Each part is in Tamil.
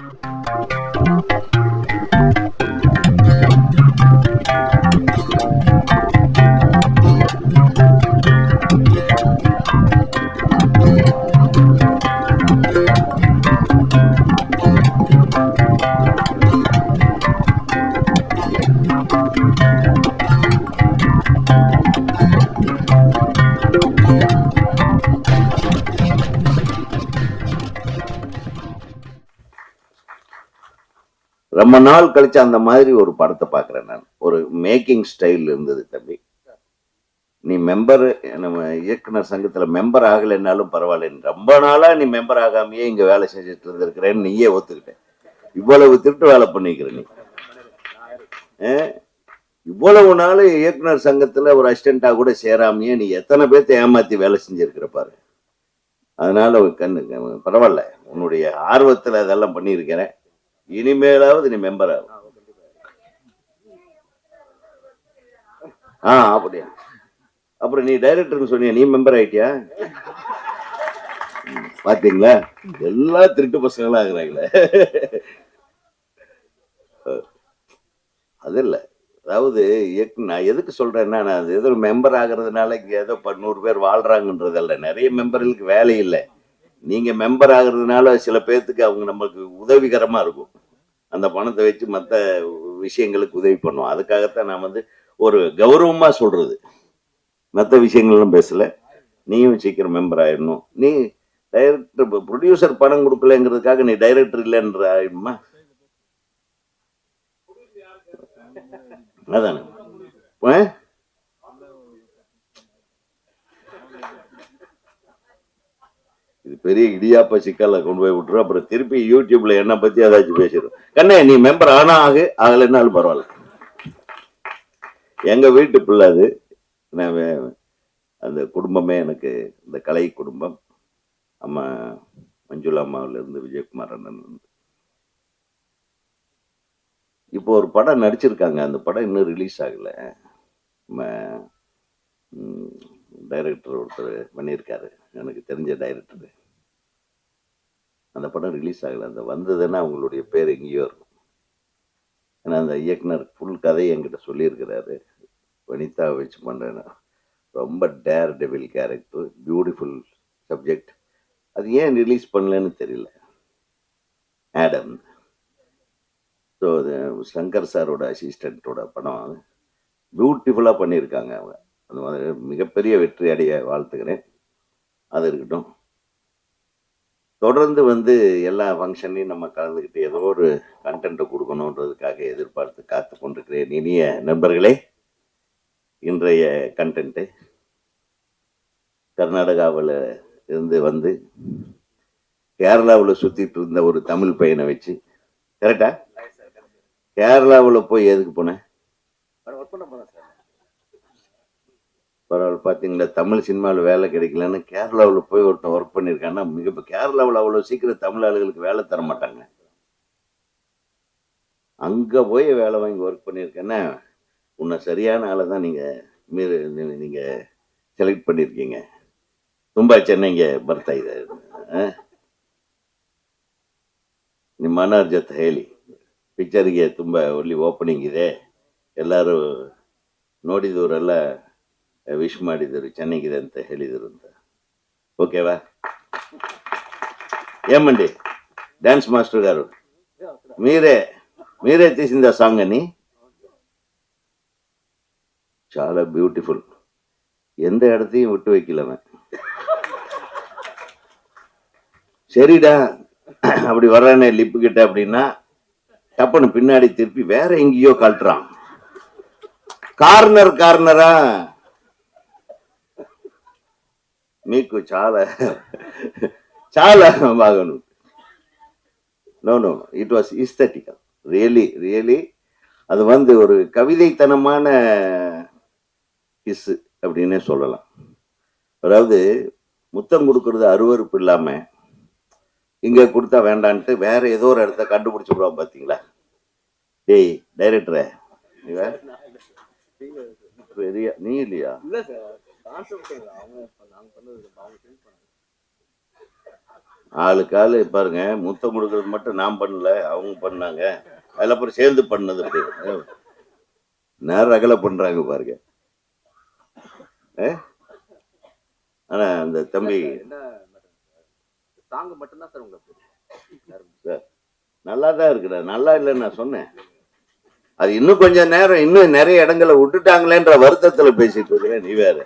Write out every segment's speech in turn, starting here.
Música ரொம்ப நாள் கழிச்சு அந்த மாதிரி ஒரு படத்தை பார்க்குறேன் நான். ஒரு மேக்கிங் ஸ்டைல் இருந்தது தம்பி. நீ மெம்பர் நம்ம இயக்குனர் சங்கத்துல மெம்பர் ஆகலைன்னாலும் பரவாயில்ல. ரொம்ப நாளா நீ மெம்பர் ஆகாமையே இங்க வேலை செஞ்சுட்டு இருந்திருக்கிறேன்னு நீயே ஒத்துக்கிட்டேன். இவ்வளவு திருட்டு வேலை பண்ணிக்கிற நீ. இவ்வளவு நாள் இயக்குனர் சங்கத்துல ஒரு அசிஸ்டண்டா கூட சேராமையே நீ எத்தனை பேர்த்த ஏமாத்தி வேலை செஞ்சுருக்கிற பாரு. அதனால கண்ணு பரவாயில்ல. உன்னுடைய ஆர்வத்துல அதெல்லாம் பண்ணியிருக்கிறேன். இனிமேலாவது நீ மெம்பர் ஆகும் ஆ அப்படியா? அப்புறம் நீ டைரக்டர்னு சொன்னியா நீ மெம்பர் ஆயிட்டியா? பாத்தீங்களா? எல்லா திருட்டு பசங்களா ஆகுறாங்களே அது இல்ல. அதாவது நான் எதுக்கு சொல்றேன்னா நான் அது ஏதோ மெம்பர் ஆகுறதுனால இங்க ஏதோ நூறு பேர் வாழ்றாங்கன்றதல்ல. நிறைய மெம்பர்களுக்கு வேலை இல்லை. நீங்க மெம்பர் ஆகுறதுனால சில பேர்த்துக்கு அவங்க நம்மளுக்கு உதவிகரமா இருக்கும். அந்த பணத்தை வச்சு மற்ற விஷயங்களுக்கு உதவி பண்ணுவோம். அதுக்காகத்தான் நான் வந்து ஒரு கௌரவமா சொல்றது. மற்ற விஷயங்கள்லாம் பேசல. நீயும் சீக்கிரம் மெம்பர் ஆயிடணும். நீ டைரக்டர் ப்ரொடியூசர் பணம் கொடுக்கலங்கிறதுக்காக நீ டைரக்டர் இல்லைன்ற ஆயிடுமா? அதானே. இது பெரிய இடியாப்ப சிக்கல்ல கொண்டு போய் விட்டுரும் அப்புறம் திருப்பி யூடியூப்ல என்ன பத்தி ஏதாச்சும் பேசிடும் கண்ணே நீ மெம்பர் ஆனா ஆகு ஆகலைன்னாலும் பரவாயில்ல. எங்க வீட்டு பிள்ளை அது. நான் அந்த குடும்பமே எனக்கு இந்த கலை குடும்பம். அம்மா மஞ்சுளா அம்மாவுலருந்து விஜயகுமார் அண்ணன் இப்போ ஒரு படம் நடிச்சிருக்காங்க. அந்த படம் இன்னும் ரிலீஸ் ஆகல. டைரக்டர் ஒருத்தர் பண்ணியிருக்காரு. எனக்கு தெரிஞ்ச டைரக்டர் அந்த படம் ரிலீஸ் ஆகலை. அந்த வந்ததுன்னா அவங்களுடைய பேர் எங்கேயோ இருக்கும். ஏன்னா அந்த இயக்குனர் ஃபுல் கதையை என்கிட்ட சொல்லியிருக்கிறாரு. வனிதா வச்சு பண்ணுறேன்னா ரொம்ப dare devil character beautiful subject அது ஏன் ரிலீஸ் பண்ணலன்னு தெரியல. ஆடம் ஸோ அது சங்கர் சாரோட அசிஸ்டண்ட்டோட படம். பியூட்டிஃபுல்லாக பண்ணியிருக்காங்க அவங்க. அந்த மாதிரி மிகப்பெரிய வெற்றி அடைய வாழ்த்துக்கிறேன் அது இருக்கட்டும். தொடர்ந்து வந்து எல்லா ஃபங்க்ஷன்லையும் நம்ம கலந்துக்கிட்டு ஏதோ ஒரு கண்டென்ட்டை கொடுக்கணுன்றதுக்காக எதிர்பார்த்து காத்து கொண்டிருக்கிறேன் இனிய நண்பர்களே இன்றைய கண்டென்ட்டு கர்நாடகாவில் இருந்து வந்து கேரளாவில் சுற்றிட்டு இருந்த ஒரு தமிழ் பையனை வச்சு கரெக்டா கேரளாவில் போய் எதுக்கு போனேன் பரவாயில்ல பார்த்தீங்களா தமிழ் சினிமாவில் வேலை கிடைக்கலன்னு கேரளாவில் போய் ஒருத்தன் ஒர்க் பண்ணியிருக்கான்னா மிக இப்போ கேரளாவில் அவ்வளோ சீக்கிரம் தமிழ் ஆளுகளுக்கு வேலை தர மாட்டாங்க அங்கே போய் வேலை வாங்கி ஒர்க் பண்ணியிருக்கேன்னா உன்னை சரியான ஆளை தான் நீங்கள் மீது நீங்கள் செலக்ட் பண்ணியிருக்கீங்க ತುಂಬ ಚೆನ್ನಾಗಿ ಬರ್ತಾ ಇದೆ ಆ? ನಿಮ್ಮ ಮನೋರ್ ಜೊತೆ ಹೇಳಿ ಪಿಕ್ಚರ್ಗೆ ತುಂಬ ಒಳ್ಳೆ ಓಪನಿಂಗ್ ಇದೆ ಎಲ್ಲರೂ ನೋಡಿದವರೆಲ್ಲ ವಿಶ್ ಮಾಡಿದರು ಚೆನ್ನಾಗಿದೆ ಅಂತ ಹೇಳಿದರು ಅಂತ ఓకేవా ఏమండి డాన్స్ మాస్టర్ గారు మీరే మీరే తీసింది ఆ సాంగ్ అని చాలా బ్యూటిఫుల్ எந்த இடத்தையும் விட்டு வைக்கலவன் சரிடா அப்படி வர்றானே லிப்பு கிட்ட அப்படின்னா டப்புன்னு பின்னாடி திருப்பி வேற எங்கேயோ கழட்டுறான் కార్నర్ కార్నరా మీకు చాలా చాలా బాగా no no it was statistical really really அது வந்து ஒரு கவிதைத்தனமான கிஸ் அப்படின்னே சொல்லலாம் அதாவது முத்தம் கொடுக்கறது அருவருப்பு இல்லாம இங்க கொடுத்தா வேண்டான்ட்டு வேற ஏதோ ஒரு இடத்த கண்டுபிடிச்சு விடுவான் பாத்தீங்களா டேய் டைரக்டரே பெரிய நீ இல்லையா ஆளுக்கு ஆளு பாருங்க முத்தம் கொடுக்கறது மட்டும் நான் பண்ணல அவங்க பண்ணாங்க. அதில் அப்புறம் சேர்ந்து பண்ணது அப்படி. நேரம் அகல பண்றாங்க பாருங்க? ஆனா அந்த தம்பி சாங் மட்டும்தான் சார் உங்களுக்கு. சார் நல்லா தான் இருக்குடா நல்லா இல்லைன்னு நான் சொன்னேன். அது இன்னும் கொஞ்சம் நேரம் இன்னும் நிறைய இடங்களை விட்டுட்டாங்களேன்ற வருத்தத்துல பேசிட்டு இருக்கிறேன். நீ வேற.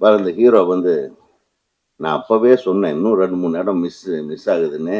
பாரு இந்த ஹீரோ வந்து நான் அப்போவே சொன்னேன் இன்னும் ரெண்டு மூணு இடம் மிஸ் மிஸ் ஆகுதுன்னு.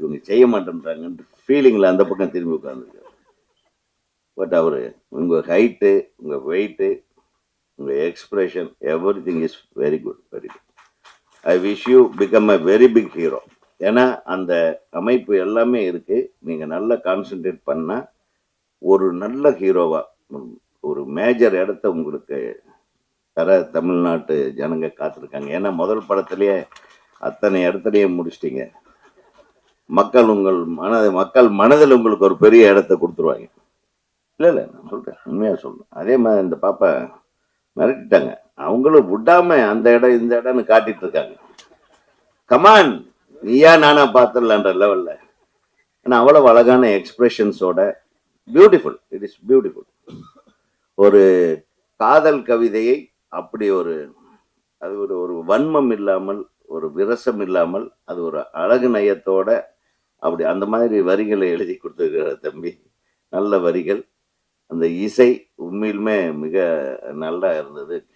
இவங்க செய்ய மாட்டேன்றாங்கன்ட்டு ஃபீலிங்கில் அந்த பக்கம் திரும்பி உட்காந்துருக்காரு பட் அவர் உங்கள் ஹைட்டு உங்கள் வெயிட்டு உங்கள் expression every thing is very good very good I wish you become a very big hero ஏன்னா அந்த அமைப்பு எல்லாமே இருக்குது நீங்கள் நல்லா கான்சென்ட்ரேட் பண்ணால் ஒரு நல்ல ஹீரோவாக ஒரு மேஜர் இடத்த உங்களுக்கு தர தமிழ்நாட்டு ஜனங்க காத்திருக்காங்க. ஏன்னா முதல் படத்துலேயே அத்தனை இடத்துலையே முடிச்சிட்டிங்க. மக்கள் உங்கள் மனது மக்கள் மனதில் உங்களுக்கு ஒரு பெரிய இடத்த கொடுத்துருவாங்க. இல்லை இல்லை நான் சொல்கிறேன் உண்மையாக சொல்கிறேன் அதே மாதிரி இந்த பாப்பா மிரட்டிட்டாங்க. அவங்களும் விடாமல் அந்த இடம் இந்த இடம்னு காட்டிட்டு இருக்காங்க. கமான் நீயா நானா பார்த்துடலான்ற லெவலில் ஆனால் அவ்வளவு அழகான எக்ஸ்பிரஷன்ஸோட பியூட்டிஃபுல் இட் இஸ் பியூட்டிஃபுல் ஒரு காதல் கவிதையை அப்படி ஒரு அது ஒரு ஒரு வன்மம் இல்லாமல் ஒரு விரசம் இல்லாமல் அது ஒரு அழகு நயத்தோட அப்படி அந்த மாதிரி வரிகளை எழுதி கொடுத்துருக்கிற தம்பி. நல்ல வரிகள். அந்த இசை உண்மையிலுமே மிக நல்லா இருந்தது.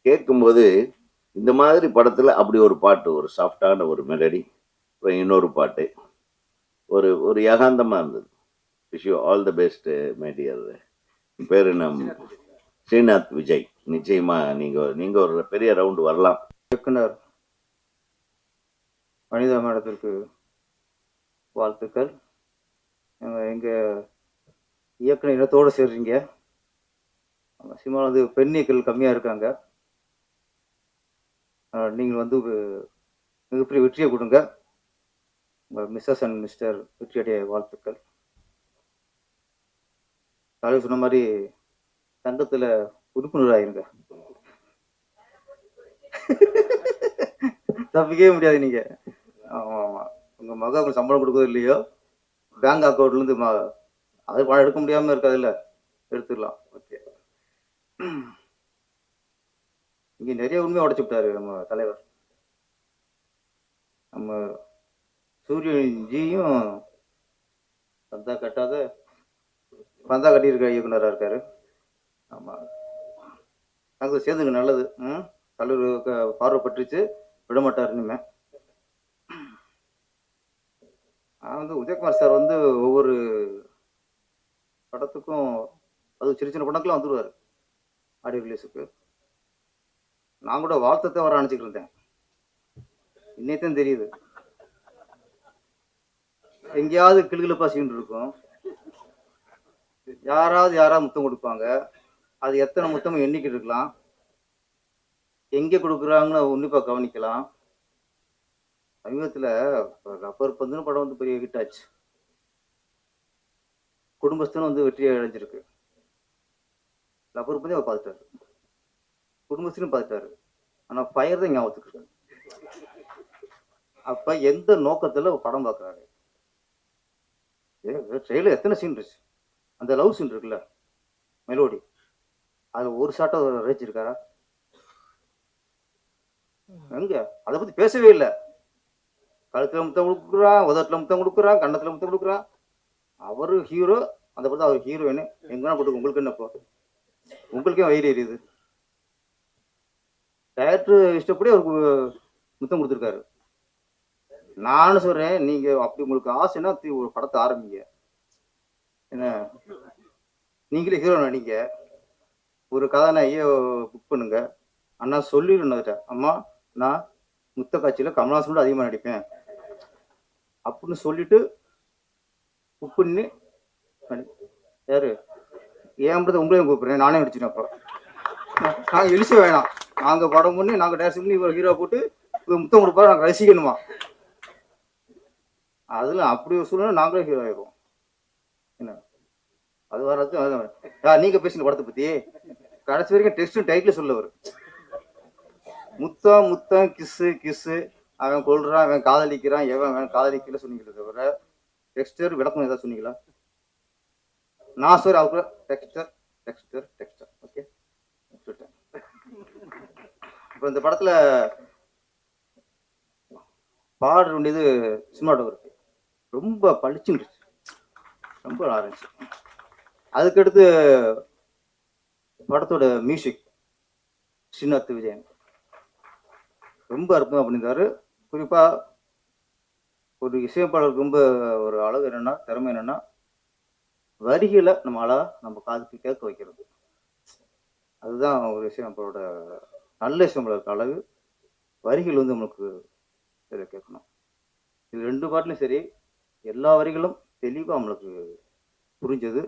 கேட்கும்போது இந்த மாதிரி படத்துல அப்படி ஒரு பாட்டு ஒரு சாஃப்டான ஒரு மெலடி அப்புறம் இன்னொரு பாட்டு. ஒரு ஒரு யகாந்தமா இருந்தது. Wish you all the best my dear பேரு நம் ஸ்ரீநாத் விஜய். நிச்சயமா நீங்க நீங்க ஒரு பெரிய ரவுண்டு வரலாம். இயக்குனர் வனிதா மேடத்திற்கு வாழ்த்துக்கள். எங்க இயக்குனர் இனத்தோடு சேர்றீங்க. சினிமாவில் வந்து பெண்ணியக்கள் கம்மியாக இருக்காங்க. நீங்கள் வந்து மிகப்பெரிய வெற்றியை கொடுங்க. உங்கள் மிஸ்ஸஸ் அண்ட் மிஸ்டர் வெற்றியடைய வாழ்த்துக்கள். தலைவர் சொன்ன மாதிரி சங்கத்தில் உறுப்பினராயிருங்க தப்பிக்கவே முடியாது நீங்க. ஆமா ஆமா. உங்க மக உங்களுக்கு சம்பளம் கொடுக்குறது இல்லையோ பேங்க் அக்கௌண்ட்ல இருந்து ம- அது பணம் எடுக்க முடியாம இருக்காதுல்ல. எடுத்துடலாம். ஓகே இங்க நிறைய உண்மையை உடைச்சு விட்டாரு நம்ம தலைவர். நம்ம சூரியன் ஜியும் பந்தா கட்டாத பந்தா கட்டியிருக்க இயக்குனராக இருக்காரு. ஆமாம் அங்கே சேர்ந்துங்க நல்லது. ம் தலைவர் பார்வை பட்டுருச்சு விட மாட்டார் இனிமே. நான் வந்து உதயகுமார் சார் வந்து ஒவ்வொரு படத்துக்கும் அது சின்ன சின்ன படங்களும் வந்துடுவார் ஆடியோ ரிலீஸுக்கு. நான் கூட வாழ்த்தத்தை வர நினச்சிக்கிட்டு இருந்தேன். இன்னைத்தான் தெரியுது. எங்கேயாவது கிளுகிழப்பா சீன் இருக்கும். யாராவது யாராவது முத்தம் கொடுப்பாங்க. அது எத்தனை முத்தம் எண்ணிக்கிட்டு இருக்கலாம்? எங்கே கொடுக்குறாங்கன்னு உன்னிப்பாக கவனிக்கலாம். சமீபத்தில் ரப்பர் பந்துன்னு படம் வந்து பெரிய ஹிட் ஆச்சு. குடும்பஸ்தனும் வந்து வெற்றியை அடைஞ்சிருக்கு. ரப்பர் பந்தையும் அவர் பார்த்துட்டாரு. குடும்பஸ்தனும் பார்த்துட்டாரு. ஆனால் ஃபயர் தான் ஞாபகத்துக்கு இருக்கு. அப்போ எந்த நோக்கத்தில் படம் பார்க்குறாரு? ட்ரெயிலில் எத்தனை சீன் இருந்துச்சு? அந்த லவ் சீன் இருக்குல்ல? மெலோடி அது ஒரு சாட்டை ரசிச்சிருக்காரா எங்க? அதை பத்தி பேசவே இல்லை. கழுத்துல முத்தம் கொடுக்குறான் உதட்டுல முத்தம் கொடுக்குறான் கண்ணத்துல முத்தம் கொடுக்குறான். அவரு ஹீரோ அந்த படத்தை அவர் ஹீரோயின் எங்கன்னா கொடுக்கும் உங்களுக்கு என்ன இப்போ உங்களுக்கே வயிறு எரியுது. டேரக்டர் இஷ்டப்படி அவருக்கு முத்தம் கொடுத்துருக்காரு. நானும் சொல்றேன் நீங்க அப்படி உங்களுக்கு ஆசைன்னா ஒரு படத்தை ஆரம்பிங்க. என்ன? நீங்களே ஹீரோ நடிங்க ஒரு கதாநாயகியை புக் பண்ணுங்க. அண்ணா சொல்லிடணும் அம்மா நான் முத்த காட்சியில் கமலாசனோட அதிகமாக நடிப்பேன். அப்படின்னு சொல்லிட்டு புக் பண்ணி யாரு? ஏன் உங்களையும் கூப்பிடுறேன். நானே நடிச்சிட்டேன் அப்போ. நாங்கள் எழுச்சி வேணாம். நாங்கள் படம் பண்ணி நாங்கள் டேரக்ட் பண்ணி இவ்வளோ ஹீரோ போட்டு முத்தம் கொடுப்பாரு நாங்கள் ரசிக்கணுமா? அதில் அப்படி ஒரு சூழ்நிலை நாங்களே ஹீரோ ஆயிடுவோம். என்ன? அது வரது அது நீங்க பேசுங்க படத்தை பத்தி. கடைசி வரைக்கும் டெக்ஸ்டும் டைட்டில் சொல்ல வரும் முத்தம் முத்தம் கிஸ்ஸு கிஸ்ஸு. அவன் கொள்றான் அவன் காதலிக்கிறான் எவன் அவன் காதலிக்கல சொன்னீங்களே தவிர டெக்ஸ்டர் விளக்கம் ஏதாவது சொன்னீங்களா? நான் சார் அவருக்கு டெக்ஸ்டர் டெக்ஸ்டர் டெக்ஸ்டர். ஓகே சொல்லிட்டேன். இப்போ இந்த படத்துல பாடுற வேண்டியது சினிமாட்டோகிராஃபி ரொம்ப பளிச்சுருச்சு ரொம்ப நல்லா இருந்துச்சு. அதுக்கடுத்து படத்தோட மியூசிக் ஸ்ரீநாத் விஜயன். ரொம்ப அற்புதமாக பண்ணியிருந்தாரு குறிப்பாக ஒரு இசையமைப்பாளருக்கு ரொம்ப ஒரு அழகு என்னென்னா திறமை என்னென்னா வரிகளை நம்ம அழகா நம்ம காதுக்கு கேட்க வைக்கிறது. அதுதான் ஒரு இசையமைப்பாளோட நல்ல இசையமைப்பாளருக்கு அழகு. வரிகள் வந்து நம்மளுக்கு இதில் கேட்கணும். இது ரெண்டு பாட்டிலும் சரி எல்லா வரிகளும் தெளிவாக நம்மளுக்கு புரிஞ்சது.